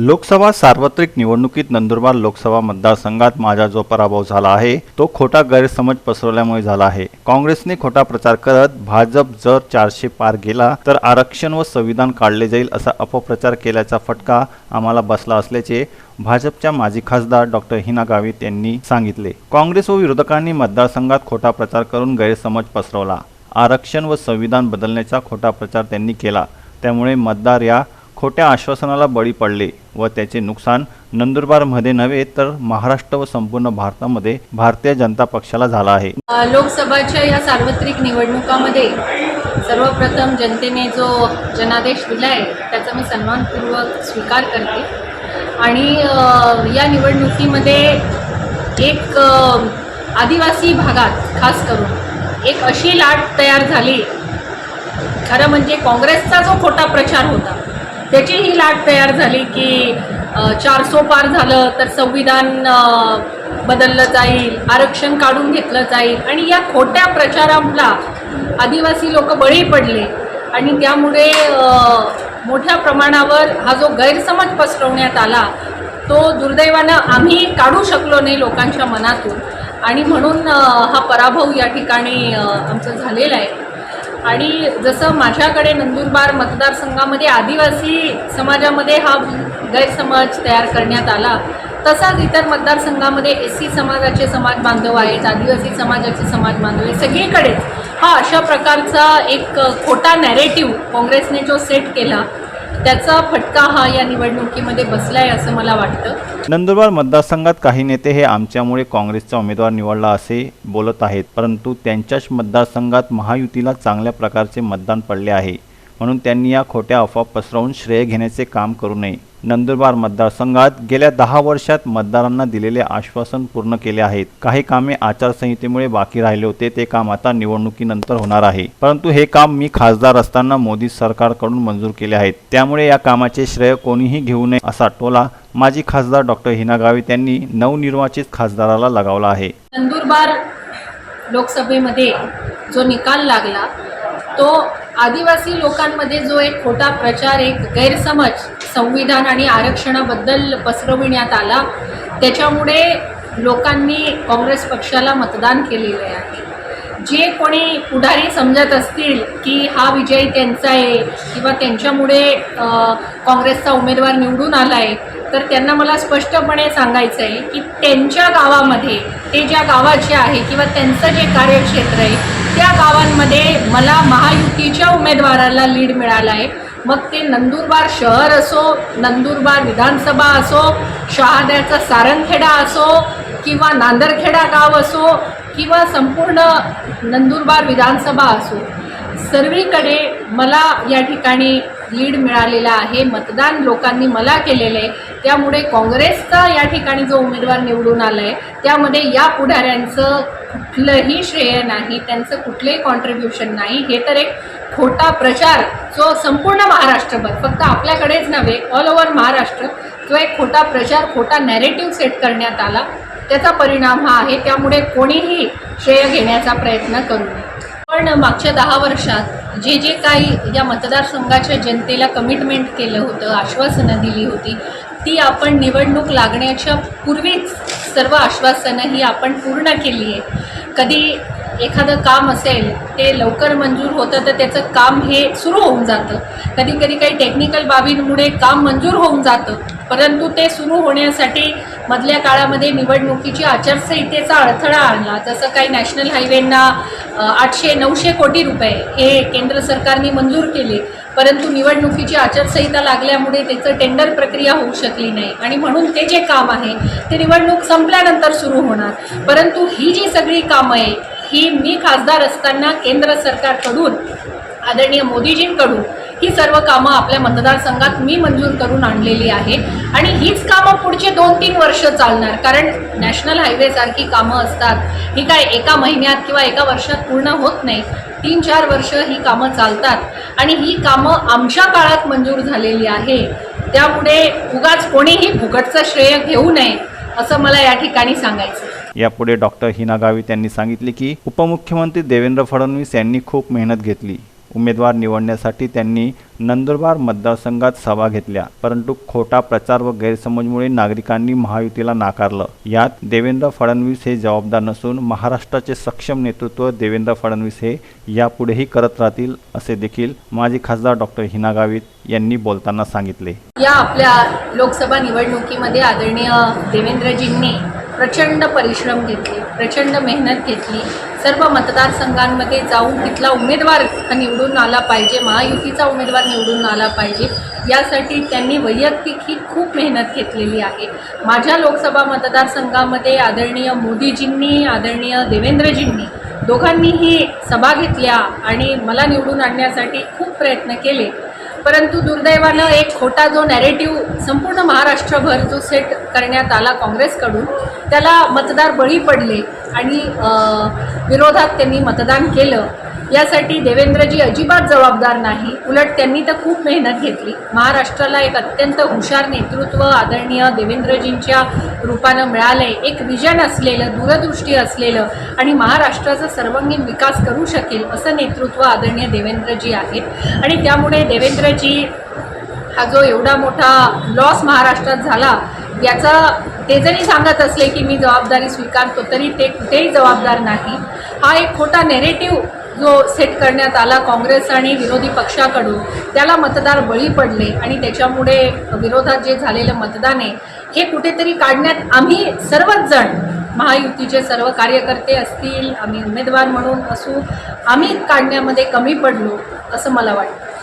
लोकसभा सार्वत्रिक निवडणुकीत नंदुरबार लोकसभा मतदारसंघात माझा जो पराभव झाला आहे तो खोटा गैरसमज पसरवल्यामुळे झाला आहे. काँग्रेसने खोटा प्रचार करत भाजप जर चारशे पार गेला तर आरक्षण व संविधान काढले जाईल असा अपप्रचार केल्याचा फटका आम्हाला बसला असल्याचे भाजपच्या माजी खासदार डॉक्टर हिना गावित यांनी सांगितले. काँग्रेस व विरोधकांनी मतदारसंघात खोटा प्रचार करून गैरसमज पसरवला. आरक्षण व संविधान बदलण्याचा खोटा प्रचार त्यांनी केला. त्यामुळे मतदार या खोट्या आश्वासनाला बळी पडले व त्याचे नुकसान नंदुरबारमध्ये नव्हे तर महाराष्ट्र व संपूर्ण भारतामध्ये भारतीय जनता पक्षाला झाला आहे. लोकसभाच्या या सार्वत्रिक निवडणुकामध्ये सर्वप्रथम जनतेने जो जनादेश दिला आहे त्याचा मी सन्मानपूर्वक स्वीकार करते. आणि या निवडणुकीमध्ये एक आदिवासी भागात खास करून एक अशी लाट तयार झाली. खरं म्हणजे काँग्रेसचा जो खोटा प्रचार होता त्याची ही लाट तयार झाली की चार चारसो पार झालं तर संविधान बदललं जाईल आरक्षण काढून घेतलं जाईल. आणि या खोट्या प्रचाराला आदिवासी लोक बळी पडले. आणि त्यामुळे मोठ्या प्रमाणावर हा जो गैरसमज पसरवण्यात आला तो दुर्दैवानं आम्ही काढू शकलो नाही लोकांच्या मनातून. आणि म्हणून हा पराभव या ठिकाणी आमचा झालेला आहे. आणि जसं माझ्याकडे नंदुरबार मतदारसंघामध्ये आदिवासी समाजामध्ये हा गैरसमज तयार करण्यात आला तसाच इतर मतदारसंघामध्ये एस सी समाजाचे समाज बांधव आहेत आदिवासी समाजाचे समाज बांधव आहेत. सगळीकडेच हा अशा प्रकारचा एक खोटा नॅरेटिव्ह काँग्रेसने जो सेट केला त्याचा फटका हा या निवडणुकीमध्ये बसला आहे असं मला वाटतं. नंदुरबार मतदारसंघात काही नेते हे आमच्यामुळे काँग्रेसचा उमेदवार निवडला असे बोलत आहेत परंतु त्यांच्याच मतदारसंघात महायुतीला चांगल्या प्रकारचे मतदान पडले आहे. म्हणून त्यांनी या खोट्या अफवा पसरवून श्रेय घेण्याचे काम करू नये. नंदुरबार मतदारसंघात गेल्या दहा वर्षात मतदारांना दिलेले आश्वासन पूर्ण केले आहेत. काही कामे आचारसंहितेमुळे बाकी राहिले होते. ते काम आता निवडणुकीनंतर होणार आहे. परंतु हे काम मी खासदार असताना मोदी सरकारकडून मंजूर केले आहेत. त्यामुळे या कामाचे श्रेय कोणीही घेऊ नये असा टोला माजी खासदार डॉक्टर हिना गावित यांनी नवनिर्वाचित खासदाराला लगावला आहे. नंदुरबार लोकसभेमध्ये जो निकाल लागला तो आदिवासी लोकांमध्ये जो एक खोटा प्रचार एक गैरसमज संविधान आणि आरक्षणाबद्दल पसरविण्यात आला त्याच्यामुळे लोकांनी काँग्रेस पक्षाला मतदान केलेले आहे. जे कोणी पुढारी समजत असतील की हा विजय त्यांचा आहे किंवा त्यांच्यामुळे काँग्रेसचा उमेदवार निवडून आला आहे तर त्यांना मला स्पष्टपणे सांगायचं आहे की त्यांच्या गावामध्ये ते ज्या गावाचे आहे किंवा त्यांचं जे कार्यक्षेत्र आहे त्या गावांमध्ये मला महायुतीच्या उमेदवाराला लीड मिळाला आहे मग ते नंदुरबार शहर असो नंदुरबार विधानसभा असो शहाद्याचा सारंगखेडा असो किंवा नांदरखेडा गाव असो किंवा संपूर्ण नंदुरबार विधानसभा असो सर्वीकडे मला या ठिकाणी लीड मिळालेला आहे. मतदान लोकांनी मला केलेलं आहे. त्यामुळे काँग्रेसचा या ठिकाणी जो उमेदवार निवडून आला आहे त्यामध्ये या पुढाऱ्यांचं कुठलंही श्रेय नाही त्यांचं कुठलंही कॉन्ट्रीब्युशन नाही हे तर एक खोटा प्रचार जो संपूर्ण महाराष्ट्रभर फक्त आपल्याकडेच नव्हे ऑल ओव्हर महाराष्ट्र जो एक खोटा प्रचार खोटा नॅरेटिव्ह सेट करण्यात आला त्याचा परिणाम हा आहे. त्यामुळे कोणीही श्रेय घेण्याचा प्रयत्न करू नये. पण मागच्या दहा वर्षात जे जे काही या मतदारसंघाच्या जनतेला कमिटमेंट केलं होतं आश्वासनं दिली होती ती आपण निवडणूक लागण्याच्या पूर्वीच सर्व आश्वासनं ही आपण पूर्ण केली आहे कधी एखादं काम असेल ते लवकर मंजूर होतं तर त्याचं काम हे सुरू होऊन जातं. कधी कधी काही टेक्निकल बाबींमुळे काम मंजूर होऊन जातं परंतु ते सुरू होण्यासाठी मधल्या काळामध्ये निवडणुकीची आचारसंहितेचा अडथळा आणला. जसं काही नॅशनल हायवेंना आठशे नऊशे कोटी रुपये हे केंद्र सरकारने मंजूर केले. परंतु निवडणुकीची आचारसंहिता लागल्यामुळे त्याचं टेंडर प्रक्रिया होऊ शकली नाही. आणि म्हणून ते जे काम आहे ते निवडणूक संपल्यानंतर सुरू होणार. परंतु ही जी सगळी कामं आहे ही मी खासदार असताना केंद्र सरकारकडून आदरणीय मोदीजींकडून ही सर्व कामं आपल्या मतदारसंघात मी मंजूर करून आणलेली आहे. आणि हीच कामं पुढचे दोन तीन वर्ष चालणार. कारण नॅशनल हायवेसारखी कामं असतात. ही काय एका महिन्यात किंवा एका वर्षात पूर्ण होत नाही. तीन चार वर्ष ही कामं चालतात. आणि ही कामं आमच्या काळात मंजूर झालेली आहे. त्यामुळे उगाच कोणीही फुकटचं श्रेय घेऊ नये असं मला या ठिकाणी सांगायचं यापुढे डॉक्टर हिना गावित यांनी सांगितले की उपमुख्यमंत्री देवेंद्र फडणवीस यांनी खूप मेहनत घेतली. उमेदवार निवडण्यासाठी त्यांनी नंदुरबार मतदारसंघात सभा घेतल्या. परंतु खोटा प्रचार व गैरसमजमुळे नागरिकांनी महायुतीला नाकारलं. यात देवेंद्र फडणवीस हे जबाबदार नसून महाराष्ट्राचे सक्षम नेतृत्व देवेंद्र फडणवीस हे यापुढेही करत राहतील असे देखील माजी खासदार डॉक्टर हिना गावित यांनी बोलताना सांगितले. या आपल्या लोकसभा निवडणुकीमध्ये आदरणीय देवेंद्रजींनी प्रचंड परिश्रम घेतले. प्रचंड मेहनत घेतली. सर्व मतदारसंघांमध्ये जाऊन तिथला उमेदवार निवडून आला पाहिजे महायुतीचा उमेदवार निवडून आला पाहिजे. यासाठी त्यांनी वैयक्तिक ही खूप मेहनत घेतलेली आहे. माझ्या लोकसभा मतदारसंघामध्ये आदरणीय मोदीजींनी आदरणीय देवेंद्रजींनी दोघांनीही सभा घेतल्या आणि मला निवडून आणण्यासाठी खूप प्रयत्न केले. परंतु दुर्दैवानं एक खोटा जो नॅरेटिव्ह संपूर्ण महाराष्ट्रभर जो सेट करण्यात आला काँग्रेसकडून त्याला मतदार बळी पडले आणि विरोधात त्यांनी मतदान केलं. यासाठी देवेंद्रजी अजिबात जबाबदार नाही. उलट त्यांनी तर खूप मेहनत घेतली. महाराष्ट्राला एक अत्यंत हुशार नेतृत्व आदरणीय देवेंद्रजींच्या रूपानं मिळालं आहे एक विजन असलेलं दूरदृष्टी असलेलं आणि महाराष्ट्राचा सर्वांगीण विकास करू शकेल असं नेतृत्व आदरणीय देवेंद्रजी आहेत. आणि त्यामुळे देवेंद्रजी हा जो एवढा मोठा लॉस महाराष्ट्रात झाला याचा ते जरी सांगत असले की मी जबाबदारी स्वीकारतो तरी ते कुठेही जबाबदार नाही. हा एक खोटा नेरेटिव्ह जो सेट करण्यात आला काँग्रेस आणि विरोधी पक्षाकडून त्याला मतदार बळी पडले आणि त्याच्यामुळे विरोधात जे झालेलं मतदान आहे हे कुठेतरी काढण्यात आम्ही सर्वच जण महायुतीचे सर्व कार्यकर्ते असतील आम्ही उमेदवार म्हणून असू आम्ही काढण्यामध्ये कमी पडलो असं मला वाटतं.